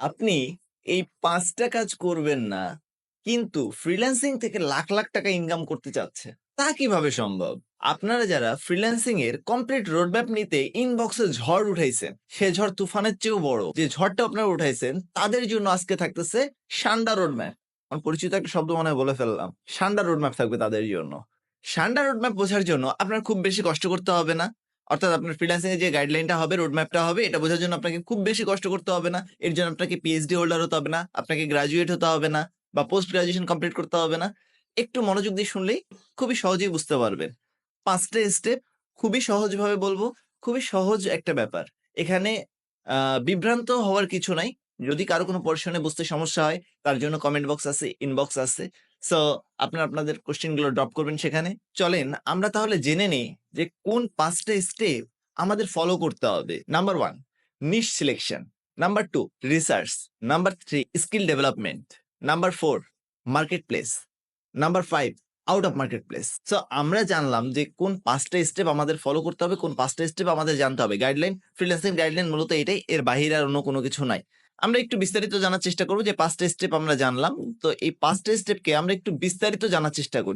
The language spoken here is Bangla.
আপনি এই পাঁচটা কাজ করবেন না, কিন্তু ফ্রিল্যান্সিং থেকে লাখ লাখ টাকা ইনকাম করতে চাচ্ছে। তা কীভাবে সম্ভব? আপনারা যারা ফ্রিল্যান্সিং এর কমপ্লিট রোডম্যাপ নিতে ইনবক্সে ঝড় উঠাইছেন, সে ঝড় তুফানের চেয়েও বড়। যে ঝড়টা আপনারা উঠাইছেন, তাদের জন্য আজকে থাকতেছে সান্ডা রোডম্যাপ আমার পরিচিত একটা শব্দ মনে বলে ফেললাম। সান্ডা রোডম্যাপ থাকবে তাদের জন্য। সান্ডা রোডম্যাপ বোঝার জন্য আপনার খুব বেশি কষ্ট করতে হবে না। অর্থাৎ আপনার ফ্রিল্যান্সিং যে গাইডলাইনটা হবে রোডম্যাপটা হবে, এটা বোঝার জন্য আপনাকে খুব বেশি কষ্ট করতে হবে না। এর জন্য আপনাকে পিএইচডি হোল্ডার হতে হবে না, আপনাকে গ্রাজুয়েট হতে হবে না বা পোস্ট গ্রাজুয়েশন কমপ্লিট করতে হবে না। একটু মনোযোগ দিয়ে শুনলেই খুবই সহজেই বুঝতে পারবেন। পাঁচটা স্টেপ খুবই সহজভাবে বলব, খুবই সহজ একটা ব্যাপার। এখানে বিভ্রান্ত হওয়ার কিছু নাই। যদি কারও কোনো পোর্শনে বুঝতে সমস্যা হয়, তার জন্য কমেন্ট বক্স আছে ইনবক্স আছে। সো আপনারা আপনাদের কোশ্চেনগুলো ড্রপ করবেন সেখানে। চলেন, আমরা তাহলে জেনে নেই যে কোন পাঁচটা স্টেপ আমাদের ফলো করতে হবে। Number one niche selection number two research number three skill development number four market place number five out of market place so আমরা জানলাম যে কোন পাঁচটা স্টেপ আমাদের ফলো করতে হবে, কোন পাঁচটা স্টেপ আমাদের জানতে হবে। গাইডলাইন ফ্রিল্যান্সিং গাইডলাইন মূলত এটাই, এর বাহিরে আর অন্য কোনো কিছু নাই। আমরা একটু বিস্তারিত জানার চেষ্টা করব যে পাঁচটা স্টেপ আমরা জানলাম। তো এই পাঁচটা স্টেপকে আমরা একটু বিস্তারিত জানার চেষ্টা করি।